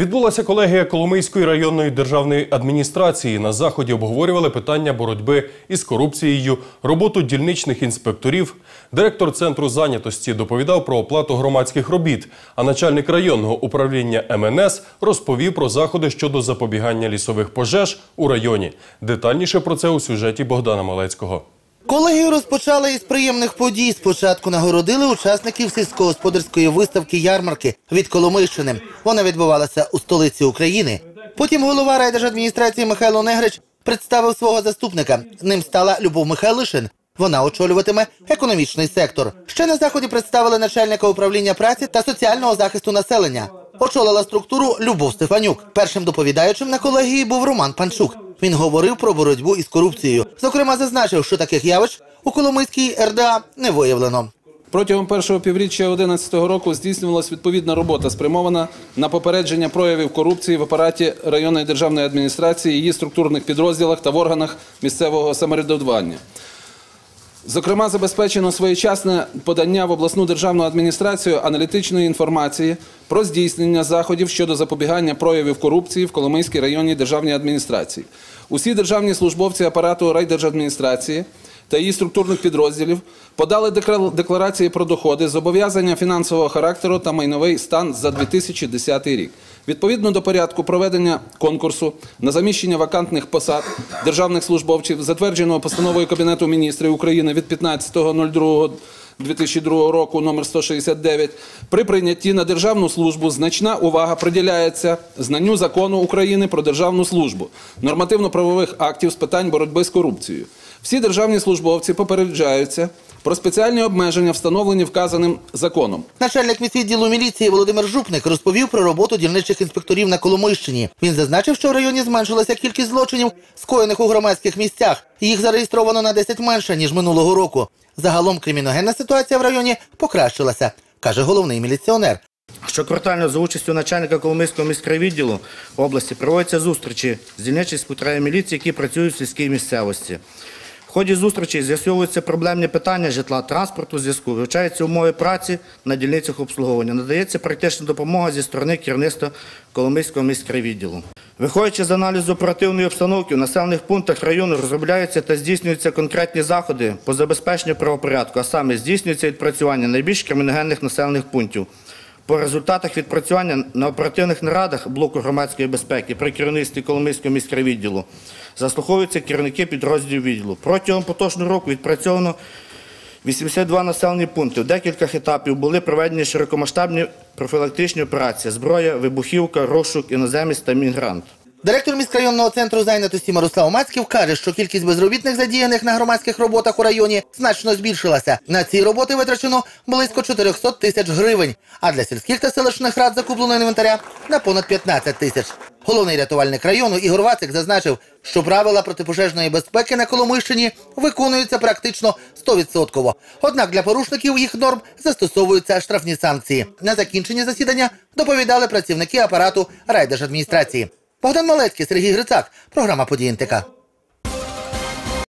Відбулася колегія Коломийської районної державної адміністрації. На заході обговорювали питання боротьби із корупцією, роботу дільничних інспекторів. Директор центру зайнятості доповідав про оплату громадських робіт. А начальник районного управління МНС розповів про заходи щодо запобігання лісових пожеж у районі. Детальніше про це у сюжеті Богдана Малецького. Колегію розпочали із приємних подій. Спочатку нагородили учасників сільськогосподарської виставки ярмарки від Коломийщини. Вона відбувалася у столиці України. Потім голова райдержадміністрації Михайло Негрич представив свого заступника. Ним стала Любов Михайлишин. Вона очолюватиме економічний сектор. Ще на заході представили начальника управління праці та соціального захисту населення. Очолила структуру Любов Стефанюк. Першим доповідаючим на колегії був Роман Панчук. Він говорив про боротьбу із корупцією. Зокрема, зазначив, що таких явищ у Коломийській РДА не виявлено. Протягом першого півріччя 2011 року здійснювалась відповідна робота, спрямована на попередження проявів корупції в апараті районної державної адміністрації, її структурних підрозділах та в органах місцевого самоврядування. Зокрема, забезпечено своєчасне подання в обласну державну адміністрацію аналітичної інформації про здійснення заходів щодо запобігання проявів корупції в Коломийській районній державній адміністрації. Усі державні службовці апарату райдержадміністрації та її структурних підрозділів подали декла- декларації про доходи, зобов'язання фінансового характеру та майновий стан за 2010 рік. Відповідно до порядку проведення конкурсу на заміщення вакантних посад державних службовців, затвердженого постановою Кабінету міністрів України від 15.02 2002 року номер 169 при прийнятті на державну службу значна увага приділяється знанню закону України про державну службу, нормативно-правових актів з питань боротьби з корупцією. Всі державні службовці попереджаються про спеціальні обмеження, встановлені вказаним законом. Начальник міськвідділу міліції Володимир Жупник розповів про роботу дільничих інспекторів на Коломийщині. Він зазначив, що в районі зменшилася кількість злочинів, скоєних у громадських місцях. Їх зареєстровано на 10 менше ніж минулого року. Загалом криміногенна ситуація в районі покращилася, каже головний міліціонер. Щоквартально за участю начальника Коломийського міськрайвідділу області проводяться зустрічі з дільничими інспекторами міліції, які працюють в сільській місцевості. В ході зустрічей з'ясовуються проблемні питання житла, транспорту, зв'язку, вивчаються умови праці на дільницях обслуговування, надається практична допомога зі сторони керівництва Коломийського міськрайвідділу. Виходячи з аналізу оперативної обстановки, в населених пунктах району розробляються та здійснюються конкретні заходи по забезпеченню правопорядку, а саме здійснюється відпрацювання найбільш криміногенних населених пунктів. По результатах відпрацювання на оперативних нарадах блоку громадської безпеки при керівництві Коломийського міськрайвідділу заслуховуються керівники підрозділів відділу. Протягом поточного року відпрацьовано 82 населені пункти. В декількох етапів були проведені широкомасштабні профілактичні операції зброя, вибухівка, розшук, іноземець та мігрант. Директор міськрайонного центру зайнятості Мирослав Мацьків каже, що кількість безробітних задіяних на громадських роботах у районі значно збільшилася. На ці роботи витрачено близько 400 тисяч гривень, а для сільських та селищних рад закуплено інвентаря на понад 15 тисяч. Головний рятувальник району Ігор Вацик зазначив, що правила протипожежної безпеки на Коломийщині виконуються практично 100%. Однак для порушників їх норм застосовуються штрафні санкції. На закінченні засідання доповідали працівники апарату райдержадміністрації. Богдан Малецький, Сергій Грицак. Програма «Події НТК».